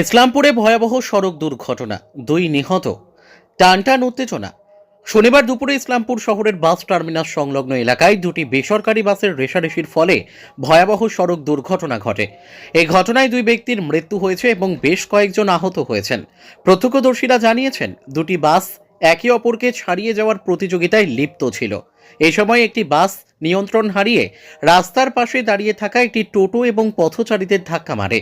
ইসলামপুরে ভয়াবহ সড়ক দুর্ঘটনা। দুই নিহত। টানটান উত্তেজনা। শনিবার দুপুরে ইসলামপুর শহরের বাস টার্মিনাস সংলগ্ন এলাকায় দুটি বেসরকারি বাসের রেশারেশির ফলে ভয়াবহ সড়ক দুর্ঘটনা ঘটে। এই ঘটনায় দুই ব্যক্তির মৃত্যু হয়েছে এবং বেশ কয়েকজন আহত হয়েছেন। প্রত্যক্ষদর্শীরা জানিয়েছেন, দুটি বাস একে অপরকে ছাড়িয়ে যাওয়ার প্রতিযোগিতায় লিপ্ত ছিল। এই সময় একটি বাস নিয়ন্ত্রণ হারিয়ে রাস্তার পাশে দাঁড়িয়ে থাকা একটি টোটো এবং পথচারীদের ধাক্কা মারে।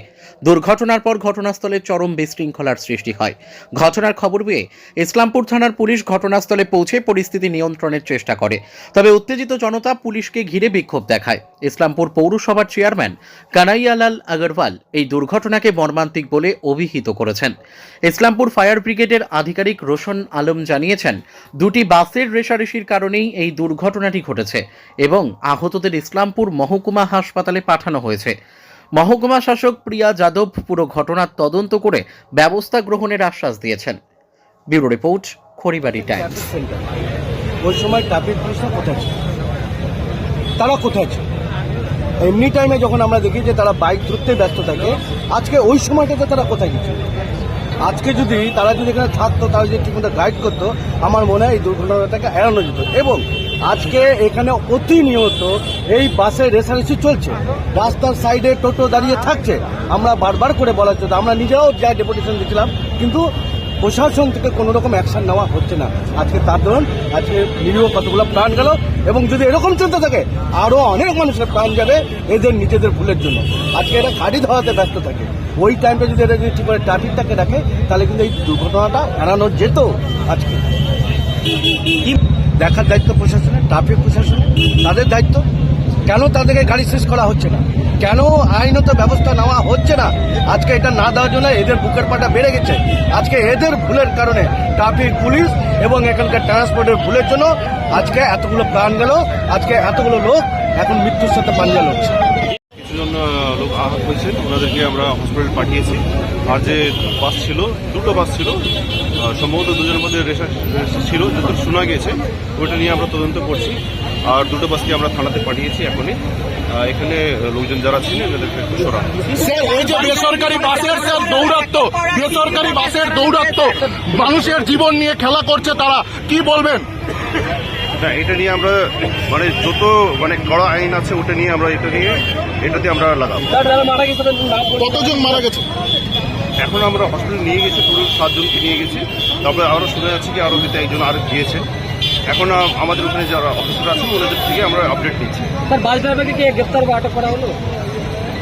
দুর্ঘটনার পর ঘটনাস্থলে চরম বিশৃঙ্খলার সৃষ্টি হয়। ঘটনার খবর পেয়ে ইসলামপুর থানার পুলিশ ঘটনাস্থলে পৌঁছে পরিস্থিতি নিয়ন্ত্রণের চেষ্টা করে। তবে উত্তেজিত জনতা পুলিশকে ঘিরে বিক্ষোভ দেখায়। ইসলামপুর পৌরসভার চেয়ারম্যান কানাইয়ালাল আগরওয়াল এই দুর্ঘটনাকে মর্মান্তিক বলে অভিহিত করেছেন। ইসলামপুর ফায়ার ব্রিগেডের আধিকারিক রোশন আলম জানিয়েছেন, দুটি বাসের রেশারেশির কারণেই এই দুর্ঘটনাটি ঘটেছে এবং আহতদের ইসলামপুর মহকুমা হাসপাতালে পাঠানো হয়েছে। মহকুমা শাসক প্রিয়া যাদব পুরো ঘটনার তদন্ত করে ব্যবস্থা গ্রহণের আশ্বাস দিয়েছেন। Bureau report, Kharibari times. ওই সময় কোথায় তারা কোথায় ছিল? এমনি টাইমে যখন আমরা দেখি যে তারা বাইক ধরতে ব্যস্ত থাকে, আজকে ওই সময়টাতে তারা কোথায় গেছিল আজকে যদি তারা যদি এখানে থাকতো তারা যদি ঠিকমতো গাইড করতো, আমার মনে হয় এই দুর্ঘটনাটাকে এড়ানো যেত। এবং আজকে এখানে প্রতিনিয়ত এই বাসের রেসারেসি চলছে। রাস্তার সাইডে টোটো দাঁড়িয়ে থাকছে। আমরা বারবার করে বলার জন্য, আমরা নিজেরাও যা ডেপুটেশন দিয়েছিলাম, কিন্তু প্রশাসন থেকে কোনো রকম অ্যাকশন নেওয়া হচ্ছে না। আজকে তার দরুন আজকে নিরীহ কতগুলো প্রাণ গেল, এবং যদি এরকম চলতে থাকে আরও অনেক মানুষের প্রাণ যাবে এদের নিজেদের ভুলের জন্য। আজকে এরা গাড়ি ধরাতে ব্যস্ত থাকে। ওই টাইমটা যদি এরা যদি ঠিক করে ট্রাফিকটাকে রাখে, তাহলে কিন্তু এই দুর্ঘটনাটা এড়ানো যেত আজকে। দেখার দায়িত্ব প্রশাসনের, ট্রাফিক প্রশাসনের, তাদের দায়িত্ব। কেন তাদেরকে গাড়ি শেষ করা হচ্ছে না? কেন আইনত ব্যবস্থা নেওয়া হচ্ছে না? আজকে এটা না দেওয়ার জন্য এদের বুকের পাটা বেড়ে গেছে। আজকে এদের ভুলের কারণে ট্রাফিক পুলিশ এবং এখানকার ট্রান্সপোর্টের ভুলের জন্য আজকে এতগুলো প্রাণ গেল, আজকে এতগুলো লোক এখন মৃত্যুর সাথে পাঞ্জা লড়ছে। কিছুজন লোক আহত হয়েছেন। ওনাদেরকে আমরা হসপিটাল পাঠিয়েছি। আর যে বাস ছিল, দুটো বাস ছিল সম্ভবত দুজনের মধ্যে রেশা ছিল যতটুকু শোনা গেছে ওটা নিয়ে আমরা তদন্ত করছি। আর দুটো বাসকে আমরা থানাতে পাঠিয়েছি এখনই। এখানে লোকজন যারা ছিলেন এদেরকে একটু সরানো। স্যার যে বেসরকারি বাসের দৌরাত্ম বেসরকারি বাসের দৌরাত্ম মানুষের জীবন নিয়ে খেলা করছে তারা কি বলবেন? না এটা নিয়ে আমরা মানে যত মানে কড়া আইন আছে ওটা নিয়ে আমরা এটা নিয়ে এটাতে আমরা লাগাবো। কতজন মারা গেছে? এখন আমরা হসপিটালে নিয়ে গেছি টোটাল সাতজনকে নিয়ে গেছি। তারপরে আরও শুনে যাচ্ছে কি আরও দিতে একজন আরও গিয়েছে। এখন আমাদের ওখানে যারা অফিসার আছেন ওনাদের থেকে আমরা আপডেট নিচ্ছি। স্যার বাস ড্রাইভারকে কি গ্রেফতার বা আটক করা হলো?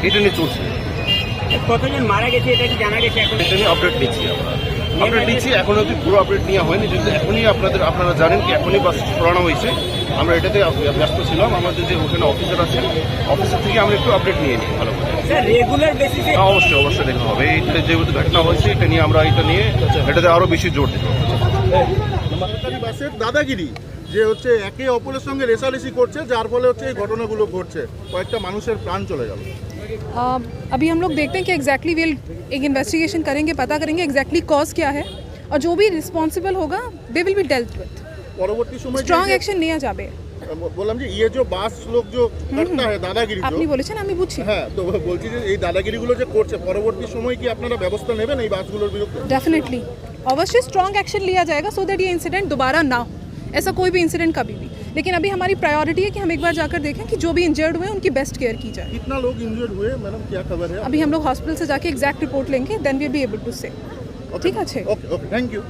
এটা নিয়ে চলছে। কতজন মারা গেছে এটা কি জানা গেছে এখন? এটা নিয়ে আপডেট নিচ্ছি আমরা। আপডেট নিচ্ছি এখন অব্দি পুরো আপডেট নেওয়া হয়নি যদি এখনই আপনাদের আপনারা জানেন কি এখনই বাস সরানো হয়েছে। আমরা এটাতে ব্যস্ত ছিলাম আমাদের যে ওখানে অফিসার আছেন অফিসার থেকে আমরা একটু আপডেট নিয়ে নিই ভালো করে। রেগুলার বেসিসে হ্যাঁ, অবশ্যই অবশ্যই দেখা হবে। এইটা যেহেতু ঘটনা হয়েছে এটা নিয়ে আমরা এটা নিয়ে এটাতে আরও বেশি জোর দেবো সরকারি দাদাগিরি। যে হচ্ছে একে অপরের সঙ্গে রেসারেসি করছে যার ফলে হচ্ছে এই ঘটনাগুলো ঘটছে কয়েকটা মানুষের প্রাণ চলে গেল अ, अभी हम लोग देखते हैं कि एग्जैक्टली विल एक इन्वेस्टिगेशन करेंगे पता करेंगे एग्जैक्टली कॉज क्या है और जो भी रिस्पॉन्सिबल होगा they will be dealt with পরবর্তী সময় যে- স্ট্রং অ্যাকশন নেওয়া যাবে বললাম যে ইয়ে যে বাস লোক যে করতা है দাদাগিরি আপনি जो বলেছেন আমি বুঝছি হ্যাঁ তো বলছি যে এই দাদাগিরিগুলো যে করছে পরবর্তী সময় কি আপনারা ব্যবস্থা নেবেন এই বাসগুলোর বিরুদ্ধে डेफिनेटली अवश्य स्ट्रॉन्ग एक्शन लिया जाएगा सो दैट ये इंसिडेंट दोबारा ना हो ऐसा कोई भी इंसिडेंट कभी भी। लेकिन अभी हमारी प्रायोरिटी है कि हम एक बार जाकर देखें कि जो भी इंजर्ड हुए उनकी बेस्ट केयर की जाए। कितना लोग इंजर्ड हुए? मैडम क्या खबर है? अभी हम लोग हॉस्पिटल से जाके एग्जैक्ट रिपोर्ट लेंगे then we be able to say ठीक है ओके ओके थैंक यू